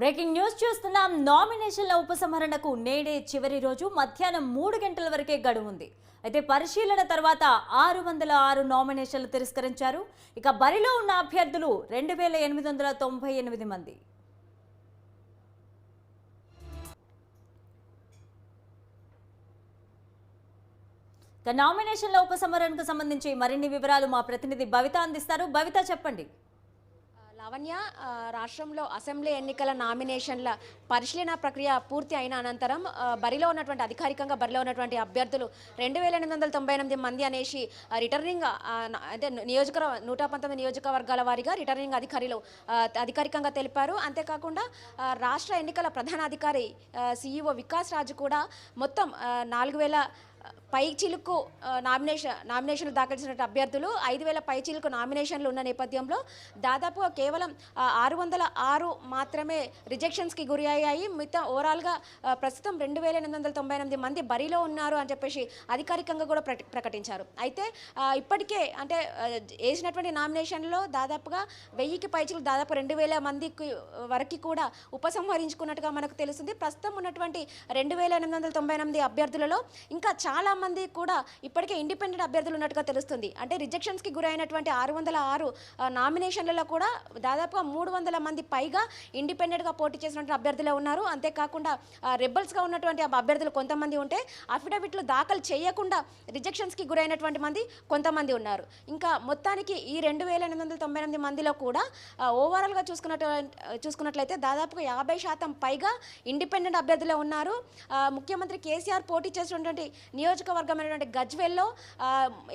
Breaking news చూస్తున్నాం. నామినేషన్ల ఉపసంహరణకు నేడే చివరి రోజు. మధ్యాహ్నం మూడు గంటల వరకే గడువు ఉంది అయితే పరిశీలన తర్వాత ఆరు వందల ఆరు నామినేషన్లు తిరస్కరించారు. ఇక బరిలో ఉన్న అభ్యర్థులు రెండు వేల ఎనిమిది వందల తొంభై ఎనిమిది మంది. ఇక నామినేషన్ల ఉపసంహరణకు సంబంధించి మరిన్ని వివరాలు మా ప్రతినిధి భవిత అందిస్తారు. భవిత చెప్పండి. లావణ్య రాష్ట్రంలో అసెంబ్లీ ఎన్నికల నామినేషన్ల పరిశీలన ప్రక్రియ పూర్తి అయిన అనంతరం బరిలో ఉన్నటువంటి అధికారికంగా బరిలో ఉన్నటువంటి అభ్యర్థులు రెండు వేల ఎనిమిది వందల తొంభై ఎనిమిది మంది అనేసి రిటర్నింగ్ అంటే నియోజక నూట పంతొమ్మిది నియోజకవర్గాల వారీగా రిటర్నింగ్ అధికారులు అధికారికంగా తెలిపారు. అంతేకాకుండా రాష్ట్ర ఎన్నికల ప్రధాన అధికారి సీఈఓ వికాస్ రాజు కూడా మొత్తం నాలుగు వేల పై చిలుకు నామినేషన్ నామినేషన్లు దాఖలు చేసిన అభ్యర్థులు ఐదు వేల పై చిలుకు నామినేషన్లు ఉన్న నేపథ్యంలో దాదాపుగా కేవలం ఆరు వందల ఆరు మాత్రమే రిజెక్షన్స్కి గురి అయ్యాయి. మిగతా ఓవరాల్గా ప్రస్తుతం రెండు వేల ఎనిమిది వందల తొంభై ఎనిమిది మంది బరిలో ఉన్నారు అని చెప్పేసి అధికారికంగా కూడా ప్రకటించారు. అయితే ఇప్పటికే అంటే వేసినటువంటి నామినేషన్లో దాదాపుగా వెయ్యికి పైచిలు దాదాపు రెండు వేల మందికి వరకు కూడా ఉపసంహరించుకున్నట్టుగా మనకు తెలుస్తుంది. ప్రస్తుతం ఉన్నటువంటి రెండు వేల ఎనిమిది వందల తొంభై ఎనిమిది అభ్యర్థులలో ఇంకా చాలా మంది కూడా ఇప్పటికే ఇండిపెండెంట్ అభ్యర్థులు ఉన్నట్టుగా తెలుస్తుంది. అంటే రిజెక్షన్స్కి గురైనటువంటి ఆరు వందల ఆరు నామినేషన్లలో కూడా దాదాపుగా మూడు వందల మంది పైగా ఇండిపెండెంట్గా పోటీ చేసినటువంటి అభ్యర్థులే ఉన్నారు. అంతేకాకుండా రెబల్స్గా ఉన్నటువంటి అభ్యర్థులు కొంతమంది ఉంటే అఫిడవిట్లు దాఖలు చేయకుండా రిజెక్షన్స్కి గురైనటువంటి మంది కొంతమంది ఉన్నారు. ఇంకా మొత్తానికి ఈ రెండు వేల ఎనిమిది వందల తొంభై ఎనిమిది మందిలో కూడా ఓవరాల్గా చూసుకున్నట్టు చూసుకున్నట్లయితే దాదాపుగా యాభై శాతం పైగా ఇండిపెండెంట్ అభ్యర్థులే ఉన్నారు. ముఖ్యమంత్రి కేసీఆర్ పోటీ చేసినటువంటి నియోజకవర్గమైనటువంటి గజ్వెల్లో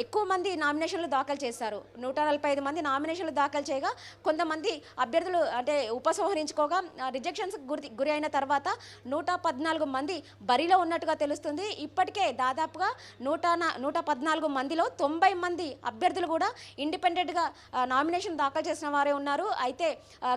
ఎక్కువ మంది నామినేషన్లు దాఖలు చేశారు. నూట నలభై ఐదు మంది నామినేషన్లు దాఖలు చేయగా కొంతమంది అభ్యర్థులు అంటే ఉపసంహరించుకోగా రిజెక్షన్స్ గురి గురి అయిన తర్వాత నూట పద్నాలుగు మంది బరిలో ఉన్నట్టుగా తెలుస్తుంది. ఇప్పటికే దాదాపుగా నూట నూట పద్నాలుగు మందిలో తొంభై మంది అభ్యర్థులు కూడా ఇండిపెండెంట్గా నామినేషన్ దాఖలు చేసిన వారే ఉన్నారు. అయితే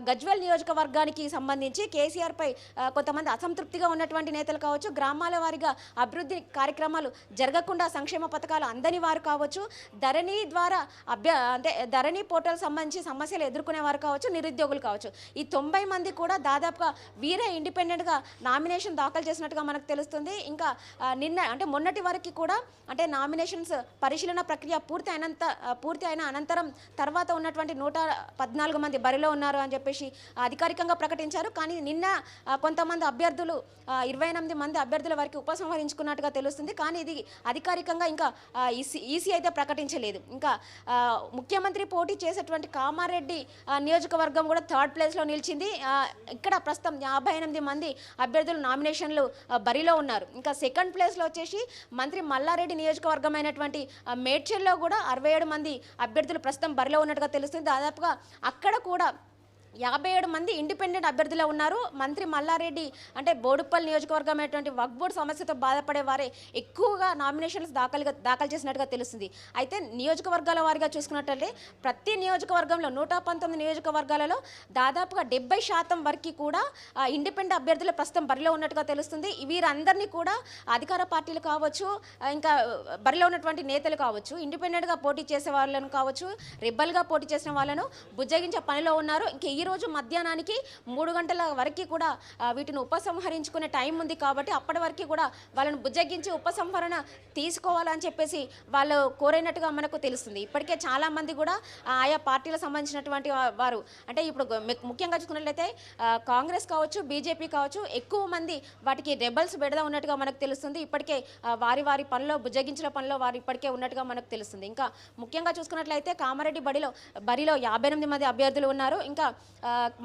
గజ్వెల్ నియోజకవర్గానికి సంబంధించి కేసీఆర్పై కొంతమంది అసంతృప్తిగా ఉన్నటువంటి నేతలు కావచ్చు గ్రామాల వారిగా అభివృద్ధి కార్యక్రమాలు జరగకుండా సంక్షేమ పథకాలు అందని వారు కావచ్చు ధరణి ద్వారా అభ్య అంటే ధరణి పోర్టల్ సంబంధించి సమస్యలు ఎదుర్కొనే వారు కావచ్చు నిరుద్యోగులు కావచ్చు. ఈ తొంభై మంది కూడా దాదాపుగా వీరే ఇండిపెండెంట్గా నామినేషన్ దాఖలు చేసినట్టుగా మనకు తెలుస్తుంది. ఇంకా నిన్న అంటే మొన్నటి వరకు కూడా అంటే నామినేషన్స్ పరిశీలన ప్రక్రియ పూర్తి అయినంత పూర్తి అయిన అనంతరం తర్వాత ఉన్నటువంటి నూట పద్నాలుగు మంది బరిలో ఉన్నారు అని చెప్పేసి అధికారికంగా ప్రకటించారు. కానీ నిన్న కొంతమంది అభ్యర్థులు ఇరవై ఎనిమిది మంది అభ్యర్థుల వరకు ఉపసంహరించుకున్నట్టుగా తెలుస్తుంది. కానీ ఇది అధికారికంగా ఇంకా ఈసీ ఈసీ అయితే ప్రకటించలేదు. ఇంకా ముఖ్యమంత్రి పోటీ చేసేటువంటి కామారెడ్డి నియోజకవర్గం కూడా థర్డ్ ప్లేస్లో నిలిచింది. ఇక్కడ ప్రస్తుతం యాభై ఎనిమిది మంది అభ్యర్థులు నామినేషన్లు బరిలో ఉన్నారు. ఇంకా సెకండ్ ప్లేస్లో వచ్చేసి మంత్రి మల్లారెడ్డి నియోజకవర్గం అయినటువంటి మేడ్చల్లో కూడా అరవై ఏడు మంది అభ్యర్థులు ప్రస్తుతం బరిలో ఉన్నట్టుగా తెలుస్తుంది. దాదాపుగా అక్కడ కూడా యాభై ఏడు మంది ఇండిపెండెంట్ అభ్యర్థులే ఉన్నారు. మంత్రి మల్లారెడ్డి అంటే బోడుపల్లి నియోజకవర్గం అయినటువంటి వక్ బోర్డు సమస్యతో బాధపడే వారే ఎక్కువగా నామినేషన్స్ దాఖలుగా దాఖలు చేసినట్టుగా తెలుస్తుంది. అయితే నియోజకవర్గాల వారిగా చూసుకున్నట్లయితే ప్రతి నియోజకవర్గంలో నూట పంతొమ్మిది నియోజకవర్గాలలో దాదాపుగా డెబ్బై శాతం వరకు కూడా ఇండిపెండెంట్ అభ్యర్థులు ప్రస్తుతం బరిలో ఉన్నట్టుగా తెలుస్తుంది. వీరందరినీ కూడా అధికార పార్టీలు కావచ్చు ఇంకా బరిలో ఉన్నటువంటి నేతలు కావచ్చు ఇండిపెండెంట్గా పోటీ చేసే వాళ్ళను కావచ్చు రిబ్బల్గా పోటీ చేసిన వాళ్ళను బుజ్జగించే పనిలో ఉన్నారు. ఇంక ఈరోజు మధ్యాహ్నానికి మూడు గంటల వరకు కూడా వీటిని ఉపసంహరించుకునే టైం ఉంది కాబట్టి అప్పటి వరకు కూడా వాళ్ళని బుజ్జగించి ఉపసంహరణ తీసుకోవాలని చెప్పేసి వాళ్ళు కోరినట్టుగా మనకు తెలుస్తుంది. ఇప్పటికే చాలామంది కూడా ఆయా పార్టీలకు సంబంధించినటువంటి వారు అంటే ఇప్పుడు ముఖ్యంగా చూసుకున్నట్లయితే కాంగ్రెస్ కావచ్చు బీజేపీ కావచ్చు ఎక్కువ మంది వాటికి రెబల్స్ బెడద ఉన్నట్టుగా మనకు తెలుస్తుంది. ఇప్పటికే వారి వారి పనిలో బుజ్జగించిన పనిలో వారు ఇప్పటికే ఉన్నట్టుగా మనకు తెలుస్తుంది. ఇంకా ముఖ్యంగా చూసుకున్నట్లయితే కామారెడ్డి బడిలో బరిలో యాభై ఎనిమిది మంది అభ్యర్థులు ఉన్నారు. ఇంకా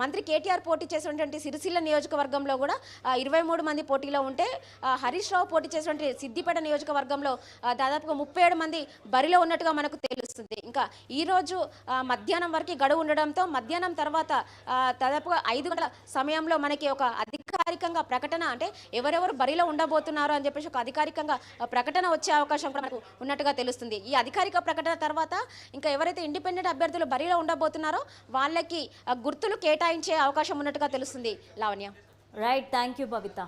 మంత్రి కేటీఆర్ పోటీ చేసినటువంటి సిరిసిల్ల నియోజకవర్గంలో కూడా ఇరవై మూడు మంది పోటీలో ఉంటే హరీష్ రావు పోటీ చేసినటువంటి సిద్దిపేట నియోజకవర్గంలో దాదాపుగా ముప్పై ఏడు మంది బరిలో ఉన్నట్టుగా మనకు తెలుస్తుంది. ఇంకా ఈ రోజు మధ్యాహ్నం వరకు గడువు ఉండడంతో మధ్యాహ్నం తర్వాత దాదాపుగా ఐదు గంటల సమయంలో మనకి ఒక అధిక అధికారికంగా ప్రకటన అంటే ఎవరెవరు బరిలో ఉండబోతున్నారు అని చెప్పేసి ఒక అధికారికంగా ప్రకటన వచ్చే అవకాశం కూడా మనకు ఉన్నట్టుగా తెలుస్తుంది. ఈ అధికారిక ప్రకటన తర్వాత ఇంకా ఎవరైతే ఇండిపెండెంట్ అభ్యర్థులు బరిలో ఉండబోతున్నారో వాళ్ళకి గుర్తులు కేటాయించే అవకాశం ఉన్నట్టుగా తెలుస్తుంది. Lavanya. Right thank you Bhavitha